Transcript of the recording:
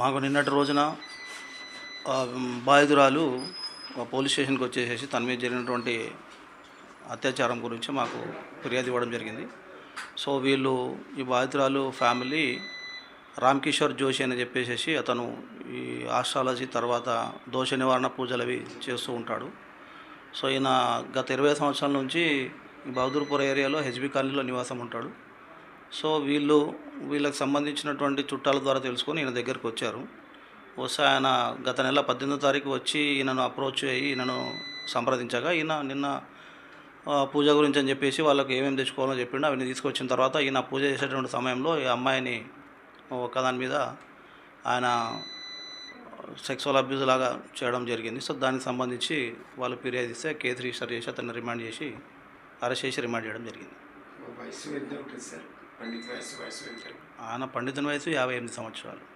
మాకు నిన్నటి రోజున బాధితురాలు పోలీస్ స్టేషన్కి వచ్చేసేసి తన మీద జరిగినటువంటి అత్యాచారం గురించి మాకు ఫిర్యాదు ఇవ్వడం జరిగింది. సో వీళ్ళు ఈ బాధితురాలు ఫ్యామిలీ రామ్ కిషోర్ జోషి అని చెప్పేసి అతను ఈ ఆస్ట్రాలజీ తర్వాత దోష నివారణ పూజలు అవి చేస్తూ ఉంటాడు. సో ఈయన గత ఇరవై సంవత్సరాల నుంచి ఈ బహదూర్పూర్ ఏరియాలో హెచ్బి కాలనీలో నివాసం ఉంటాడు. సో వీళ్ళు వీళ్ళకి సంబంధించినటువంటి చుట్టాల ద్వారా తెలుసుకొని ఈయన దగ్గరికి వచ్చారు. వస్తే ఆయన గత నెల పద్దెనిమిదో తారీఖు వచ్చి ఈయనను అప్రోచ్ అయ్యి ఈయనను సంప్రదించగా ఈయన నిన్న పూజ గురించి అని చెప్పేసి వాళ్ళకి ఏమేమి తెచ్చుకోవాలో చెప్పిండు. అవన్నీ తీసుకొచ్చిన తర్వాత ఈయన పూజ చేసేటువంటి సమయంలో ఈ అమ్మాయిని ఒకదాని మీద ఆయన సెక్సువల్ అబ్యూజ్ లాగా చేయడం జరిగింది. సో దానికి సంబంధించి వాళ్ళు ఫిర్యాదు ఇస్తే కేసు రిజిస్టర్ చేసి అతన్ని రిమాండ్ చేసి అరెస్ట్ చేసి రిమాండ్ చేయడం జరిగింది. వయసు వయసు వయసు ఎంత? ఆయన పండితుని వయసు యాభై ఎనిమిది సంవత్సరాలు.